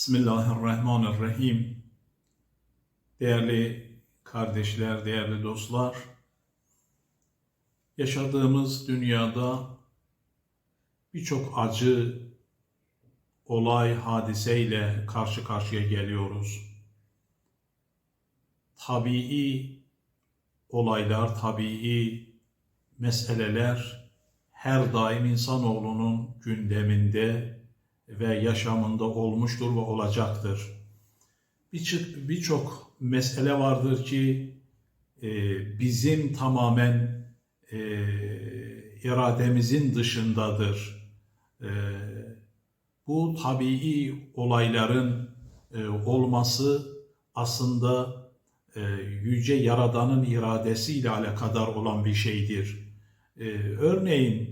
Bismillahirrahmanirrahim. Değerli kardeşler, değerli dostlar, yaşadığımız dünyada birçok acı olay, hadiseyle karşı karşıya geliyoruz. Tabii olaylar, tabii meseleler her daim insanoğlunun gündeminde ve yaşamında olmuştur ve olacaktır. Birçok birçok mesele vardır ki e, bizim tamamen e, irademizin dışındadır. E, bu tabii olayların e, olması aslında e, yüce Yaradan'ın iradesiyle alakadar olan bir şeydir. E, örneğin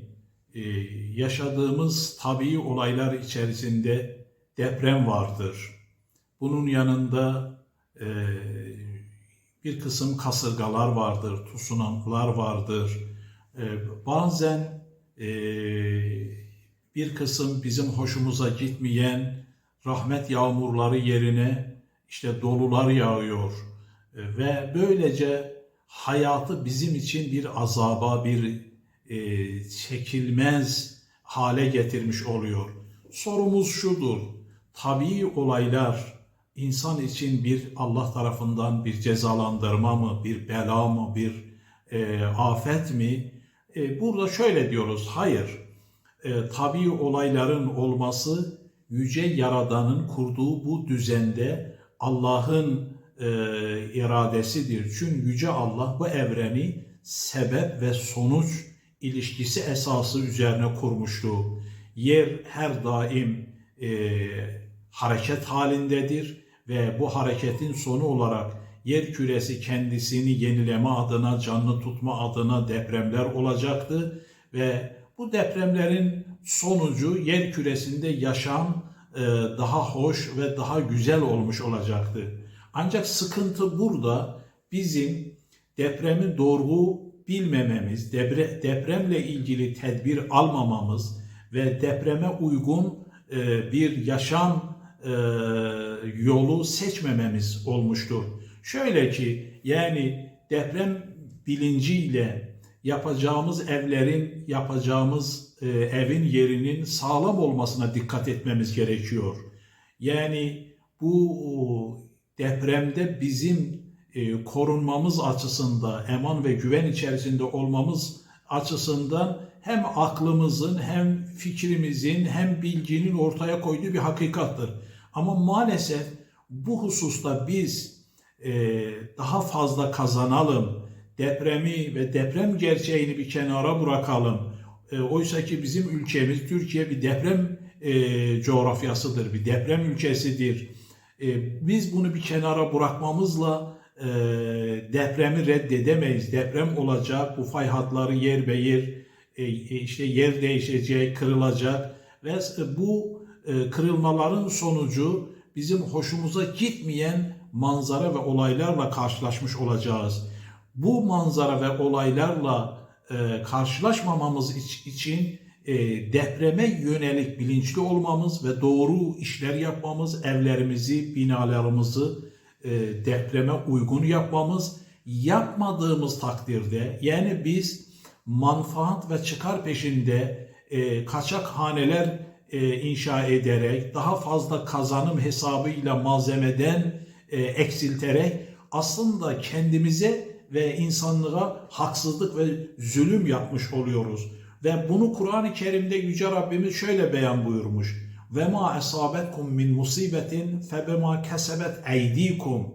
yaşadığımız tabii olaylar içerisinde deprem vardır. Bunun yanında e, bir kısım kasırgalar vardır, tsunamiler vardır. E, bazen e, bir kısım bizim hoşumuza gitmeyen rahmet yağmurları yerine işte dolular yağıyor ve böylece hayatı bizim için bir azaba, bir e, çekilmez hale getirmiş oluyor. Sorumuz şudur. Tabii olaylar insan için bir Allah tarafından bir cezalandırma mı, bir bela mı, bir e, afet mi? E, burada şöyle diyoruz. Hayır. E, tabii olayların olması yüce Yaradan'ın kurduğu bu düzende Allah'ın e, iradesidir. Çünkü yüce Allah bu evreni sebep ve sonuç ilişkisi esası üzerine kurmuştu. Yer her daim e, hareket halindedir ve bu hareketin sonu olarak yer küresi kendisini yenileme adına, canlı tutma adına depremler olacaktı ve bu depremlerin sonucu yer küresinde yaşam e, daha hoş ve daha güzel olmuş olacaktı. Ancak sıkıntı burada bizim depremi doğru bilmememiz, depre, depremle ilgili tedbir almamamız ve depreme uygun e, bir yaşam e, yolu seçmememiz olmuştur. Şöyle ki yani deprem bilinciyle yapacağımız evlerin, yapacağımız e, evin yerinin sağlam olmasına dikkat etmemiz gerekiyor. Yani bu depremde bizim e, korunmamız açısından, eman ve güven içerisinde olmamız açısından hem aklımızın hem fikrimizin hem bilginin ortaya koyduğu bir hakikattır. Ama maalesef bu hususta biz e, daha fazla kazanalım, depremi ve deprem gerçeğini bir kenara bırakalım. E, oysa ki bizim ülkemiz Türkiye bir deprem e, coğrafyasıdır, bir deprem ülkesidir. Biz bunu bir kenara bırakmamızla e, depremi reddedemeyiz. Deprem olacak, bu fay hatları yer be yer e, işte yer değişecek, kırılacak ve bu e, kırılmaların sonucu bizim hoşumuza gitmeyen manzara ve olaylarla karşılaşmış olacağız. Bu manzara ve olaylarla e, karşılaşmamamız için e, depreme yönelik bilinçli olmamız ve doğru işler yapmamız, evlerimizi, binalarımızı e, depreme uygun yapmamız, yapmadığımız takdirde yani biz manfaat ve çıkar peşinde e, kaçak haneler e, inşa ederek, daha fazla kazanım hesabıyla malzemeden e, eksilterek aslında kendimize ve insanlığa haksızlık ve zulüm yapmış oluyoruz. Ve bunu Kur'an-ı Kerim'de Yüce Rabbimiz şöyle beyan buyurmuş. Ve ma esabetkum min musibetin febema kesebet eydikum.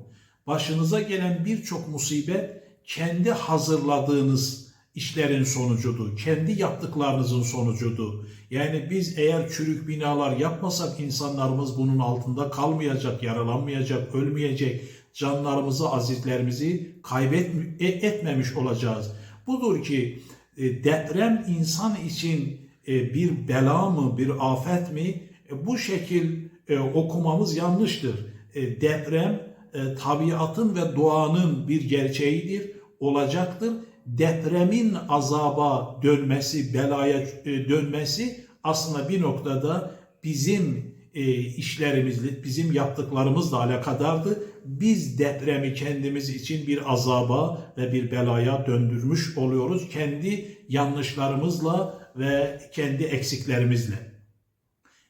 Başınıza gelen birçok musibet kendi hazırladığınız işlerin sonucudur. Kendi yaptıklarınızın sonucudur. Yani biz eğer çürük binalar yapmasak insanlarımız bunun altında kalmayacak, yaralanmayacak, ölmeyecek, canlarımızı, azizlerimizi kaybetmemiş olacağız. Budur ki e, deprem insan için e, bir bela mı, bir afet mi? E, bu şekil okumamız yanlıştır. Deprem tabiatın ve doğanın bir gerçeğidir, olacaktır. Depremin azaba dönmesi, belaya dönmesi aslında bir noktada bizim e, işlerimizle, bizim yaptıklarımızla alakadardı. Biz depremi kendimiz için bir azaba ve bir belaya döndürmüş oluyoruz. Kendi yanlışlarımızla ve kendi eksiklerimizle.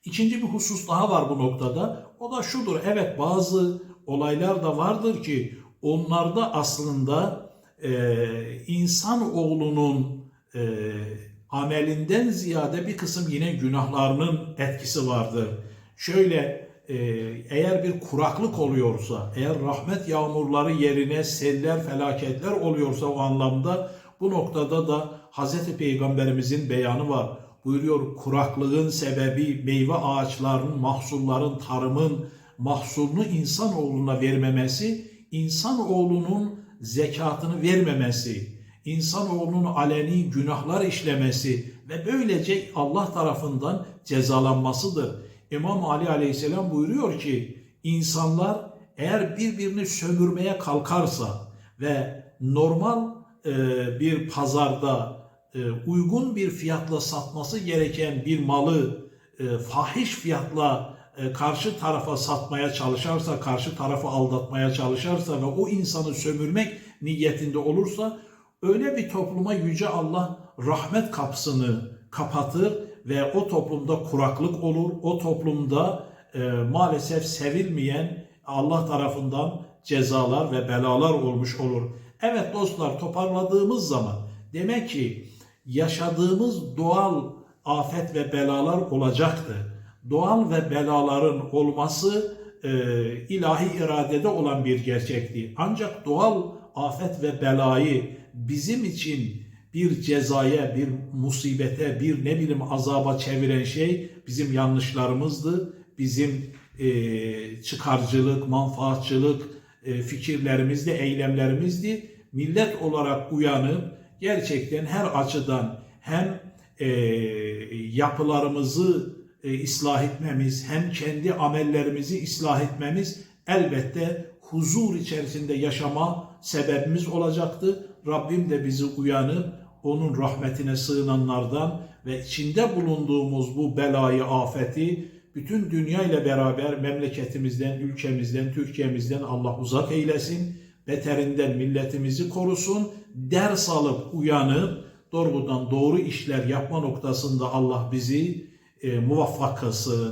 İkinci bir husus daha var bu noktada. O da şudur. Evet bazı olaylar da vardır ki onlarda aslında e, insan oğlunun e, amelinden ziyade bir kısım yine günahlarının etkisi vardır. Şöyle e, eğer bir kuraklık oluyorsa, eğer rahmet yağmurları yerine seller, felaketler oluyorsa o anlamda bu noktada da Hz. Peygamberimizin beyanı var. Buyuruyor kuraklığın sebebi meyve ağaçlarının, mahsulların, tarımın mahsulunu insanoğluna vermemesi, insanoğlunun zekatını vermemesi, insanoğlunun aleni günahlar işlemesi ve böylece Allah tarafından cezalanmasıdır. İmam Ali Aleyhisselam buyuruyor ki insanlar eğer birbirini sömürmeye kalkarsa ve normal e, bir pazarda e, uygun bir fiyatla satması gereken bir malı e, fahiş fiyatla e, karşı tarafa satmaya çalışarsa, karşı tarafı aldatmaya çalışarsa ve o insanı sömürmek niyetinde olursa öyle bir topluma yüce Allah rahmet kapısını kapatır ve o toplumda kuraklık olur. O toplumda maalesef sevilmeyen Allah tarafından cezalar ve belalar olmuş olur. Evet dostlar toparladığımız zaman demek ki yaşadığımız doğal afet ve belalar olacaktı. Doğal ve belaların olması e, ilahi iradede olan bir gerçekti. Ancak doğal afet ve belayı bizim için bir cezaya, bir musibete, bir ne bileyim azaba çeviren şey bizim yanlışlarımızdı. Bizim e, çıkarcılık, manfaatçılık e, fikirlerimizdi, eylemlerimizdi. Millet olarak uyanıp gerçekten her açıdan hem e, yapılarımızı e, ıslah etmemiz, hem kendi amellerimizi ıslah etmemiz elbette huzur içerisinde yaşama sebebimiz olacaktı. Rabbim de bizi uyanıp onun rahmetine sığınanlardan ve içinde bulunduğumuz bu belayı, afeti bütün dünya ile beraber memleketimizden, ülkemizden, Türkiye'mizden Allah uzak eylesin. Beterinden milletimizi korusun. Ders alıp uyanıp doğrudan doğru işler yapma noktasında Allah bizi e, muvaffak kılsın.